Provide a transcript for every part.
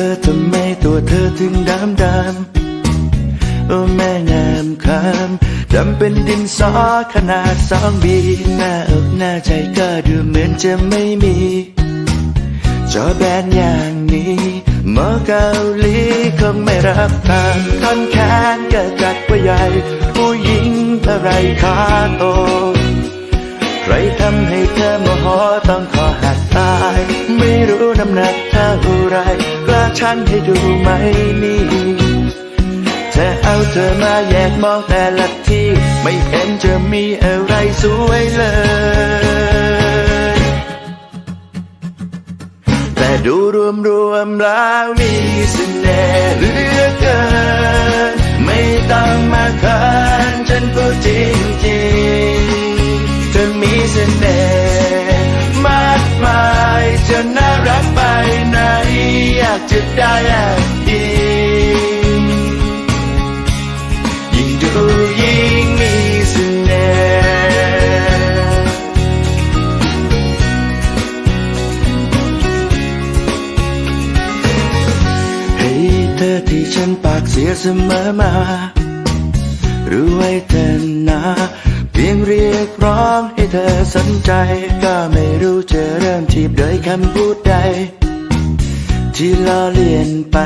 ธอทำไมตัวเธอถึงดำดำโอ้แม่งามคำดำเป็นดินสอขนาดสองบีหน้าอกหน้าใจก็ดูเหมือนจะไม่มีจอแบนอย่างนี้หมอเกาหลีคงไม่รับทางท่อนแขนก็จัดว่าใหญ่ ผู้หญิงอะไรขาโต ใครทำให้เธอโมโหต้องขอหักตาย ไม่รู้น้ำหนักเท่าไร กล้าชั่งให้ดูไหมนี่ เธอเอาเธอมาแยกมองแต่ละที่ ไม่เห็นจะมีอะไรสวยเลย แต่ดูรวมรวมๆแล้วมีเสน่ห์เหลือเกิน กจะได้แอบอิงยิ่งดูยิ่งมีเสน่ห์ให้เธอที่ฉันปากเสียเสมอมา รู้ไว้เธอนะเพียงเรียกร้องให้เธอสนใจ ก็ไม่รู้จะเริ่มทีบโดยคำพูดใด ที่ล้อเลียนไป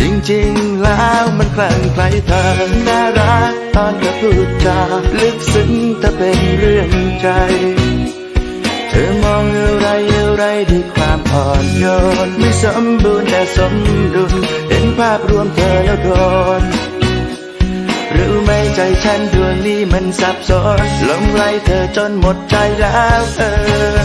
จริงๆแล้วมันคลั่งไคล้เธอน่ารักตอนเธอพูดจาลึกซึ้งแต่เป็นเรื่องใจ เธอมองอะไรอะไรด้วยความอ่อนโยนไม่สมบูรณ์แต่สมดุลเห็นภาพรวมเธอแล้วโดนรู้ไหมใจฉันดวงนี้มันสับสนหลงไหลเธอจนหมดใจแล้วเออ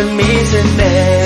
ๆเธอมีเสน่ห์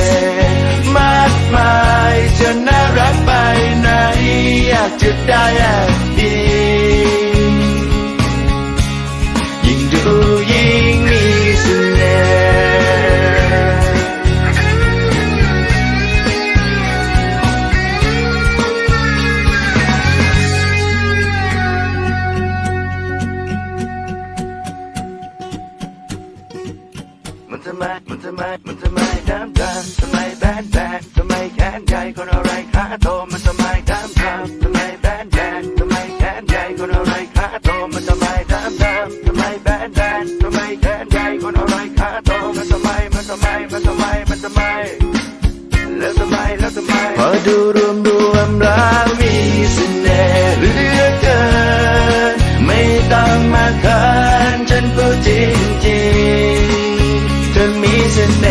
ทำไมมันทำไมมันทำไมน้ำตาทำไมแบนแบนทำไมแขนใหญ่คนอะไรขาโตมันทำไมน้ำตาทำไมแบนแบนทำไมแขนใหญ่คนอะไรขาโตมันทำไมน้ำตาทำไมแบนแบนทำไมแขนใหญ่คนอะไรขาโตมันทำไมมันทำไมมันทำไมมันทำไมแล้วทำไมแล้วทำไมพอดูรวมรวมๆแล้ว always